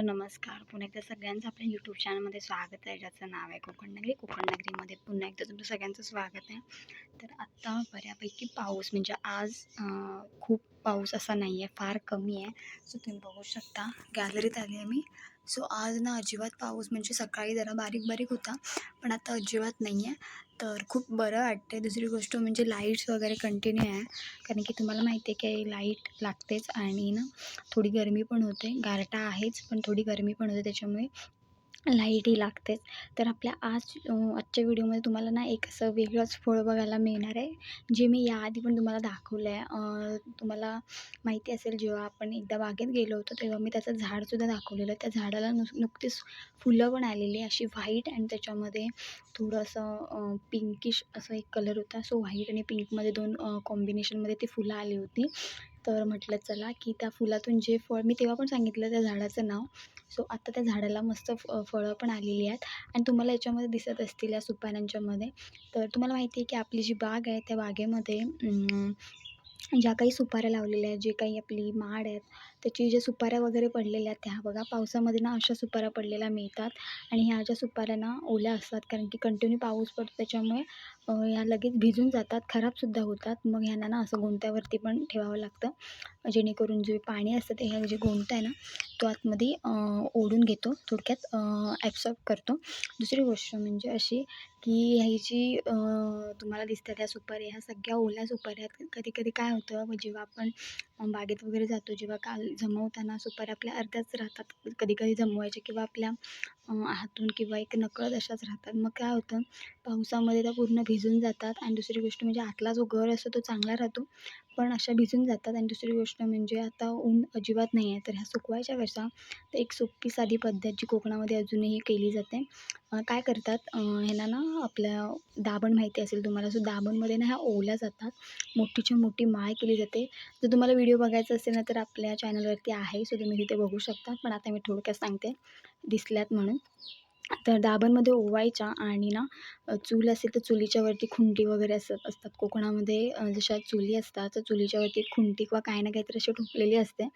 Hello नमस्कार. पुन्हा एकदा सगळ्यांचं आपल्या यूट्यूब चॅनलमध्ये स्वागत आहे. ज्याचं नाव आहे कोकण नगरी. कोकण नगरीमध्ये पुन्हा एकदा तुमचं सगळ्यांचं स्वागत आहे. तर आत्ता बऱ्यापैकी पाऊस म्हणजे आज खूप पाऊस असा नाही आहे फार कमी आहे. सो तुम्ही बघू शकता गॅलरीत आली आहे मी. सो आज ना अजिबात पाऊस म्हणजे सकाळी जरा बारीक बारीक होता पण आता अजिबात नाही आहे. तर खूप बरं वाटते दुसरी गोष्ट म्हणजे लाईट्स वगैरे कंटिन्यू आहे. कारण की तुम्हाला माहिती आहे की लाइट लागतेच आणि ना थोडी गरमी पण होते. गारटा आहेच पण थोडी गरमी पण होते त्याच्यामुळे लाईटही लागतेच तर आपल्या आज आजच्या व्हिडिओमध्ये तुम्हाला ना एक असं वेगळंच फळ बघायला मिळणार आहे जे मी याआधी पण तुम्हाला दाखवलं आहे तुम्हाला माहिती असेल जेव्हा आपण एकदा बागेत गेलो होतो तेव्हा मी त्याचं झाडसुद्धा दाखवलेलं. त्या झाडाला नुस नुकतीच फुलं पण आलेली अशी व्हाईट आणि त्याच्यामध्ये थोडंसं पिंकिश असं एक कलर होता. सो व्हाईट आणि पिंकमध्ये दोन कॉम्बिनेशनमध्ये ती फुलं आली होती. तर म्हटलं चला की त्या फुलातून जे फळ मी तेव्हा पण सांगितलं त्या झाडाचं नाव. सो आता त्या झाडाला मस्त फ फळं पण आलेली आहेत आणि तुम्हाला याच्यामध्ये दिसत असतील या सुपाऱ्यांच्यामध्ये. तर तुम्हाला माहिती आहे की आपली जी बाग आहे त्या बागेमध्ये ज्या काही सुपाऱ्या लावलेल्या आहेत जे काही आपली माड आहेत त्याची ज्या सुपाऱ्या वगैरे पडलेल्या आहेत त्या बघा पावसामध्ये ना अशा सुपाऱ्या पडलेल्या मिळतात आणि ह्या ज्या सुपाऱ्या ना ओल्या असतात कारण की कंटिन्यू पाऊस पडतो त्याच्यामुळे ह्या लगेच भिजून जातात खराबसुद्धा होतात. मग ह्यांना ना असं गोंत्यावरती पण ठेवावं लागतं जेणेकरून जे पाणी असतं ते ह्या जे गोंत आहे ना तो आतमध्ये ओढून घेतो थोडक्यात ॲब्सॉर्ब करतो. दुसरी गोष्ट म्हणजे अशी की ह्याची तुम्हाला दिसतात ह्या सुपाऱ्या ह्या सगळ्या ओल्या सुपाऱ्या आहेत कधी कधी काय होतं मग जेव्हा आपण बागेत वगैरे जातो जेव्हा काल जमवताना सुपाऱ्या आपल्या अर्ध्याच राहतात कधी कधी जमवायच्या किंवा आपल्या हातून किंवा एक नकळत अशाच राहतात. मग काय होतं पावसामध्ये त्या पूर्ण भिजून जातात आणि दुसरी गोष्ट म्हणजे आतला जो गर असतो तो चांगला राहतो पण अशा भिजून जातात आणि दुसरी गोष्ट म्हणजे आता ऊन अजिबात नाही आहे तर ह्या सुकवायच्या कशा तर एक सोपी साधी पद्धत जी कोकणामध्ये अजूनही केली जाते काय करतात अं, ह्याला ना आपल्या दाबण माहिती असेल तुम्हाला सो दाबणमध्ये ना ह्या ओल्या जातात. मोठीच्या मोठी माळ केली जाते. जर तुम्हाला व्हिडिओ बघायचा असेल ना तर आपल्या चॅनलवरती आहे सो तुम्ही तिथे बघू शकता. पण आता मी थोडक्यात सांगते. दिसल्यात म्हणून. तर दाबणमध्ये ओवायच्या आणि ना चूल असेल तर चुलीच्या वरती खुंटी वगैरे असत असतात. कोकणामध्ये जशा चुली असतात तर चुलीच्या वरती खुंटी किंवा काही ना काहीतरी अशी ठोकलेली असते.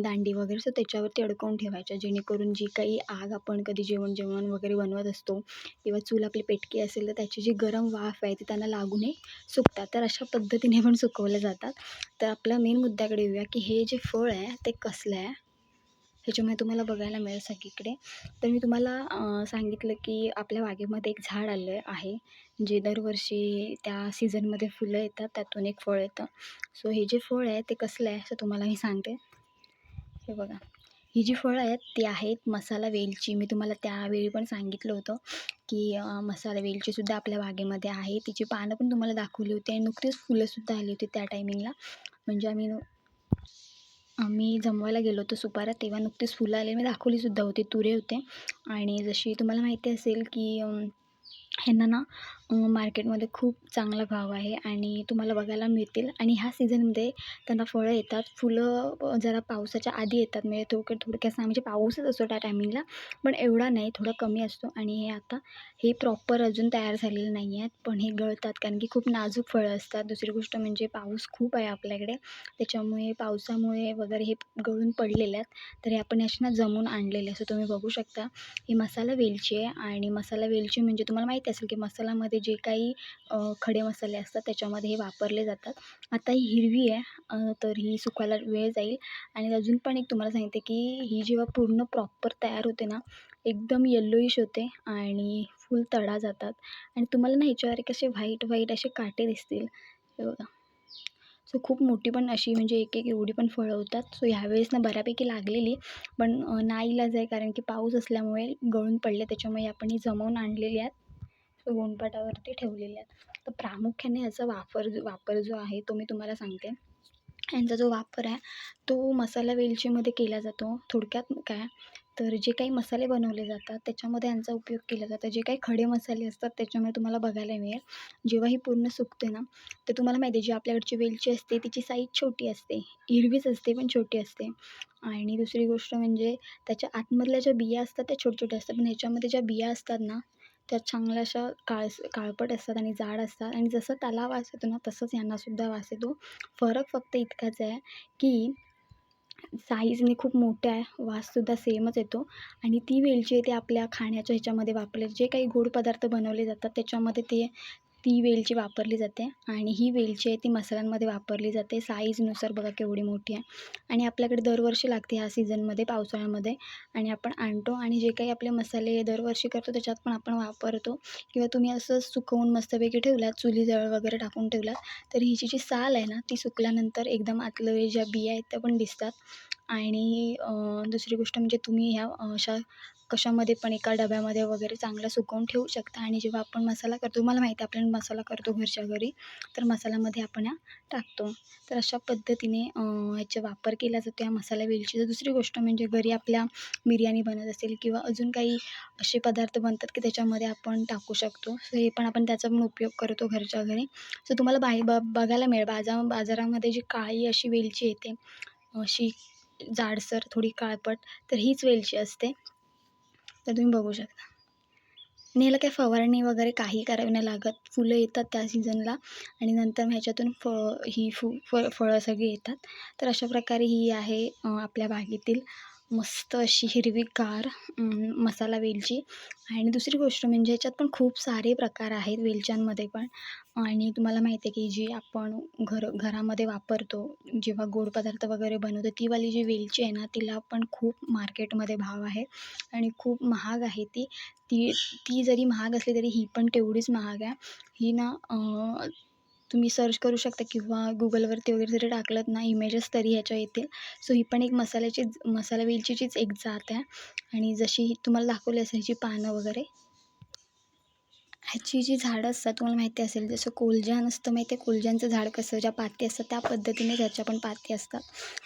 दांडी वगैरे सो त्याच्यावरती अडकवून ठेवायच्या जेणेकरून जी काही आग आपण कधी जेवण जेवण वगैरे बनवत असतो किंवा चूल आपली पेटकी असेल तर त्याची जी गरम वाफ आहे ती त्यांना लागू नये सुकतात. तर अशा पद्धतीने पण सुकवल्या जातात. तर आपल्या मेन मुद्द्याकडे येऊया की हे जे फळ आहे ते कसलं आहे? ह्याच्यामुळे तुम्हाला बघायला मिळेल सगळीकडे. तर मी तुम्हाला सांगितलं की आपल्या बागेमध्ये एक झाड आलं आहे जे दरवर्षी त्या सीझनमध्ये फुलं येतात त्यातून एक फळ येतं. सो हे जे फळ आहे ते कसलं आहे असं तुम्हाला मी सांगते. हे बघा. ही जी फळं आहेत ती आहेत मसाला वेलची. मी तुम्हाला त्यावेळी पण सांगितलं होतं की मसाला वेलचीसुद्धा आपल्या बागेमध्ये आहे. तिची पानं पण तुम्हाला दाखवली होती आणि नुकतीच फुलंसुद्धा आली होती त्या टायमिंगला म्हणजे आम्ही आम्ही जमवायला गेलो होतो सुपारा तेव्हा नुकतीच फुलं आले. मी दाखवलीसुद्धा होती तुरे होते. आणि जशी तुम्हाला माहिती असेल की ह्यांना ना मार्केटमध्ये खूप चांगला भाव आहे आणि तुम्हाला बघायला मिळतील. आणि ह्या सीझनमध्ये त्यांना फळं येतात. फुलं जरा पावसाच्या आधी येतात. म्हणजे थोडक्यात थोडक्यात म्हणजे पाऊसच असतो त्या टायमिंगला पण एवढा नाही थोडा कमी असतो. आणि हे आता हे प्रॉपर अजून तयार झालेले नाही आहेत. पण हे गळतात. कारण की खूप नाजूक फळं असतात. दुसरी गोष्ट म्हणजे पाऊस खूप आहे आपल्याकडे. त्याच्यामुळे पावसामुळे वगैरे हे गळून पडलेले आहेत. तर हे आपण याच्यानं जमून आणलेले असं तुम्ही बघू शकता. ही मसाला वेलची आहे. आणि मसाला वेलची म्हणजे तुम्हाला माहिती असेल की मसाल्यामध्ये जे काही खडे मसाले असतात त्याच्यामध्ये हे वापरले जातात. आता ही हिरवी आहे तर ही सुकायला वेळ जाईल. आणि अजून पण एक तुम्हाला सांगते की ही जेव्हा पूर्ण प्रॉपर तयार होते ना एकदम येल्लोइश होते आणि फुल तडा जातात. आणि तुम्हाला ना ह्याच्यावर एक असे व्हाईट व्हाईट असे काटे दिसतील. हे बघा. सो खूप मोठी पण अशी म्हणजे एक एक एवढी पण फळं होतात. सो ह्यावेळेस ना बऱ्यापैकी लागलेली. पण नाही नाईलाज आहे कारण की पाऊस असल्यामुळे गळून पडले. त्याच्यामुळे आपण ही जमवून आणलेली आहेत. सो ठेवलेले आहेत. तर प्रामुख्याने याचा वापर जो वापर जो आहे तो मी तुम्हाला सांगते. यांचा जो वापर आहे तो मसाला वेलचीमध्ये केला जातो. थोडक्यात काय? तर जे काही मसाले बनवले जातात त्याच्यामध्ये यांचा उपयोग केला जातो. जे काही खडे मसाले असतात त्याच्यामुळे तुम्हाला बघायला मिळेल. जेव्हा ही पूर्ण सुकते ना तर तुम्हाला माहिती आहे जी आपल्याकडची वेलची असते तिची साईज छोटी असते. हिरवीच असते पण छोटी असते. आणि दुसरी गोष्ट म्हणजे त्याच्या आतमधल्या ज्या बिया असतात त्या छोट्या छोट्या असतात. पण ह्याच्यामध्ये ज्या बिया असतात ना त्या चांगल्या अशा काळस काळपट असतात आणि जाड असतात. आणि जसं त्याला वास येतो ना तसंच यांनासुद्धा वास येतो. फरक फक्त इतकाच आहे की साईजने खूप मोठ्या आहे वाससुद्धा सेमच येतो. आणि ती वेलची आहे ते आपल्या खाण्याच्या ह्याच्यामध्ये वापरले जे काही गोड पदार्थ बनवले जातात त्याच्यामध्ये ते ती वेलची वापरली जाते आणि ही वेलची आहे ती मसाल्यांमध्ये वापरली जाते. साईजनुसार बघा केवढी मोठी आहे. आणि आपल्याकडे दरवर्षी लागते ह्या सीझनमध्ये पावसाळ्यामध्ये. आणि आपण आणतो आणि जे काही आपले मसाले दरवर्षी करतो त्याच्यात पण आपण वापरतो. किंवा तुम्ही असं सुकवून मस्तपैकी ठेवलात चुलीजवळ वगैरे टाकून ठेवलात तर हिची जी साल आहे ना ती सुकल्यानंतर एकदम आतलं ज्या बिया आहेत त्या पण दिसतात. आणि दुसरी गोष्ट म्हणजे तुम्ही ह्या अशा कशामध्ये पण एका डब्यामध्ये वगैरे चांगलं सुकवून ठेवू शकता. आणि जेव्हा आपण मसाला करतो तुम्हाला माहिती आहे आपण मसाला करतो घरच्या घरी तर मसाल्यामध्ये आपण ह्या टाकतो. तर अशा पद्धतीने ह्याचा वापर केला जातो या मसाला वेलचीचा दुसरी गोष्ट म्हणजे घरी आपल्या बिर्याणी बनत असेल किंवा अजून काही असे पदार्थ बनतात की त्याच्यामध्ये आपण टाकू शकतो. सो हे पण आपण त्याचा पण उपयोग करतो घरच्या घरी. सो तुम्हाला बाई ब बघायला मिळेल बाजा बाजारामध्ये जी काळी अशी वेलची येते अशी जाडसर थोडी काळपट तर हीच वेलची असते. तर तुम्ही बघू शकता. आणि ह्याला काही फवारणी वगैरे काही करावी नाही लागत. फुलं येतात त्या सीझनला आणि नंतर ह्याच्यातून फ ही फु फ फळं सगळी येतात. तर अशा प्रकारे ही आहे आपल्या बागेतील मस्त अशी हिरवीगार मसाला वेलची. आणि दुसरी गोष्ट म्हणजे ह्याच्यात पण खूप सारे प्रकार आहेत वेलच्यांमध्ये पण. आणि तुम्हाला माहिती आहे की जी आपण घर घरामध्ये वापरतो जेव्हा गोड पदार्थ वगैरे बनवतो ती वाली जी वेलची आहे ना तिला पण खूप मार्केटमध्ये भाव आहे. आणि खूप महाग आहे ती. ती ती जरी महाग असली तरी ही पण तेवढीच महाग आहे. ही ना तुम्ही सर्च करू शकता किंवा गुगलवरती वगैरे जरी टाकलंत ना इमेजेस तरी ह्याच्या येतील सो ही पण एक मसाल्याची मसाला वेलचीचीच एक जात आहे. आणि जशी तुम्हाला दाखवली असेल ह्याची पानं वगैरे. ह्याची जी झाडं असतात तुम्हाला माहिती असेल जसं कोलजान असतं माहिती आहे कोलजांचं झाड कसं ज्या पाती असतात त्या पद्धतीने ह्याच्या पण पाती असतात.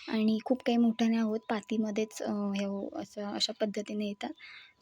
आणि खूप काही मोठ्या नाही आहोत पातीमध्येच हे हो, असं अशा पद्धतीने येतात.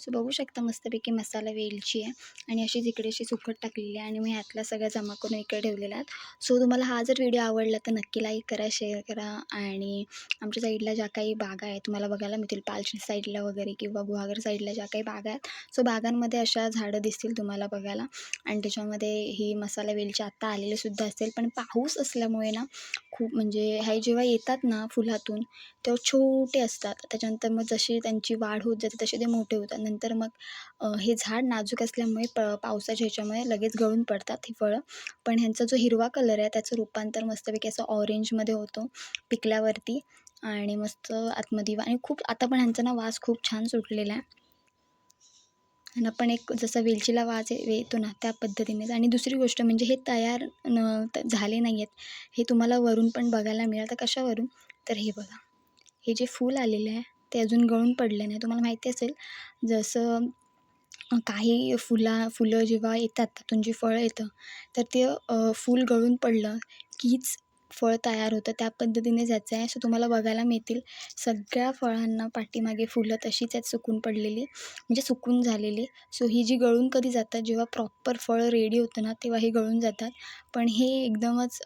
सो बघू शकता मस्तपैकी मसाला वेलची आहे आणि अशीच इकडे अशी सुकट टाकलेली आहे आणि मी ह्यातला सगळ्या जमा करून इकडे ठेवलेला आहेत सो तुम्हाला हा जर व्हिडिओ आवडला तर नक्की लाईक करा शेअर करा आणि आमच्या साईडला ज्या काही बागा आहेत तुम्हाला बघायला मिळतील. पालची साईडला वगैरे किंवा गुहागर साईडला ज्या काही बागा आहेत सो बागांमध्ये अशा झाडं दिसतील तुम्हाला बघायला. आणि त्याच्यामध्ये ही मसाला वेलची आत्ता आलेले सुद्धा असेल पण पाऊस असल्यामुळे ना खूप म्हणजे हे जेव्हा येतात ना फुलातून तेव्हा छोटे असतात. त्याच्यानंतर मग जशी त्यांची वाढ होत जाते तसे ते मोठे होतात. नंतर मग हे झाड नाजूक असल्यामुळे प पावसाच्या ह्याच्यामुळे लगेच गळून पडतात ही फळं. पण ह्यांचा जो हिरवा कलर आहे त्याचं रूपांतर मस्तपैकी असं ऑरेंजमध्ये होतो पिकल्यावरती आणि मस्त आतमध्ये आणि खूप आता पण ह्यांचा ना वास खूप छान सुटलेला आहे. आणि आपण एक जसं वेलचीला वाज येतो ना त्या पद्धतीनेच. आणि दुसरी गोष्ट म्हणजे हे तयार न झाले नाही आहेत हे तुम्हाला वरून पण बघायला मिळेल. तर कशावरून? तर हे बघा. हे जे फूल आलेले आहे ते अजून गळून पडले नाही. तुम्हाला माहिती असेल जसं काही फुला फुलं जेव्हा येतात त्यातून जे फळं येतं तर ते फूल गळून पडलं कीच फळ तयार होतं त्या पद्धतीने जायचं आहे. सो तुम्हाला बघायला मिळतील. सगळ्या फळांना पाठीमागे फुलं तशीच आहेत सुकून पडलेली. म्हणजे सुकून झालेली. सो ही जी गळून कधी जातात जेव्हा प्रॉपर फळ रेडी होतं ना तेव्हा हे गळून जातात. पण हे एकदमच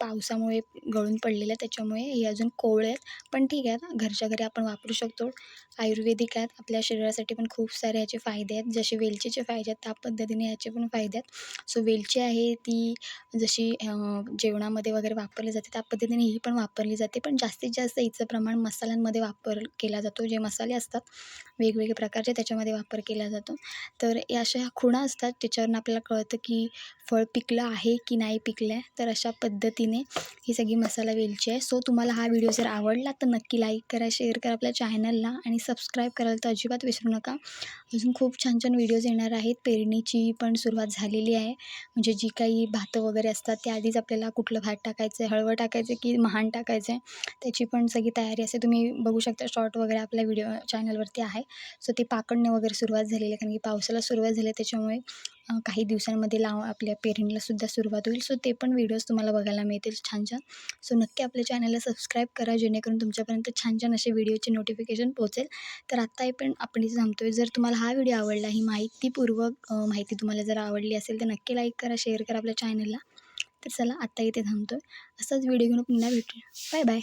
पावसामुळे गळून पडलेलं आहे. त्याच्यामुळे हे अजून कोवळे आहेत. पण ठीक आहे घरच्या घरी आपण वापरू शकतो. आयुर्वेदिक आहेत. आपल्या शरीरासाठी पण खूप सारे ह्याचे फायदे आहेत. जसे वेलचीचे फायदे आहेत त्या पद्धतीने ह्याचे पण फायदे आहेत. सो वेलची आहे ती जशी जेवणामध्ये वगैरे वापरली जाते. त्या पद्धतीने ही पण वापरली जाते. पण जास्तीत जास्त हिचं प्रमाण मसाल्यांमध्ये वापर केला जातो. जे मसाले असतात वेगवेगळे प्रकारचे त्याच्यामध्ये वापर केला जातो. तर या अशा खुणा असतात त्याच्यावरून आपल्याला कळतं की फळ पिकलं आहे की नाही पिकलं आहे तर अशा पद्धतीने ही सगळी मसाला वेलची आहे. सो तुम्हाला हा व्हिडिओ जर आवडला तर नक्की लाईक करा शेअर करा आपल्या चॅनलला आणि सबस्क्राईब करायला तर अजिबात विसरू नका. अजून खूप छान छान व्हिडिओज येणार आहेत. पेरणीची पण सुरुवात झालेली आहे. म्हणजे जी काही भातं वगैरे असतात त्या आधीच आपल्याला कुठलं भात टाकायचं टाकायचे हळवं टाकायचं आहे की महान टाकायचं. आहे त्याची पण सगळी तयारी असते. तुम्ही बघू शकता शॉर्ट वगैरे आपल्या व्हिडिओ चॅनलवरती आहे. सो ते पाकडणे वगैरे सुरुवात झालेली आहे. कारण की पावसाला सुरुवात झाली त्याच्यामुळे काही दिवसांमध्ये लाव आपल्या पेरणीलासुद्धा सुरुवात होईल. सो ते पण व्हिडिओज तुम्हाला बघायला मिळतील छान छान. सो नक्की आपल्या चॅनलला सबस्क्राईब करा. जेणेकरून तुमच्यापर्यंत छान छान असे व्हिडिओचे नोटिफिकेशन पोहोचेल. तर आत्ता पण आपण इथे थांबतो आहे जर तुम्हाला हा व्हिडिओ आवडला ही माहितीपूर्वक माहिती तुम्हाला जर आवडली असेल तर नक्की लाईक करा शेअर करा आपल्या चॅनलला तर चला आत्ता इथे थांबतो आहे असाच व्हिडिओ घेऊन पुन्हा भेटूया. Bye bye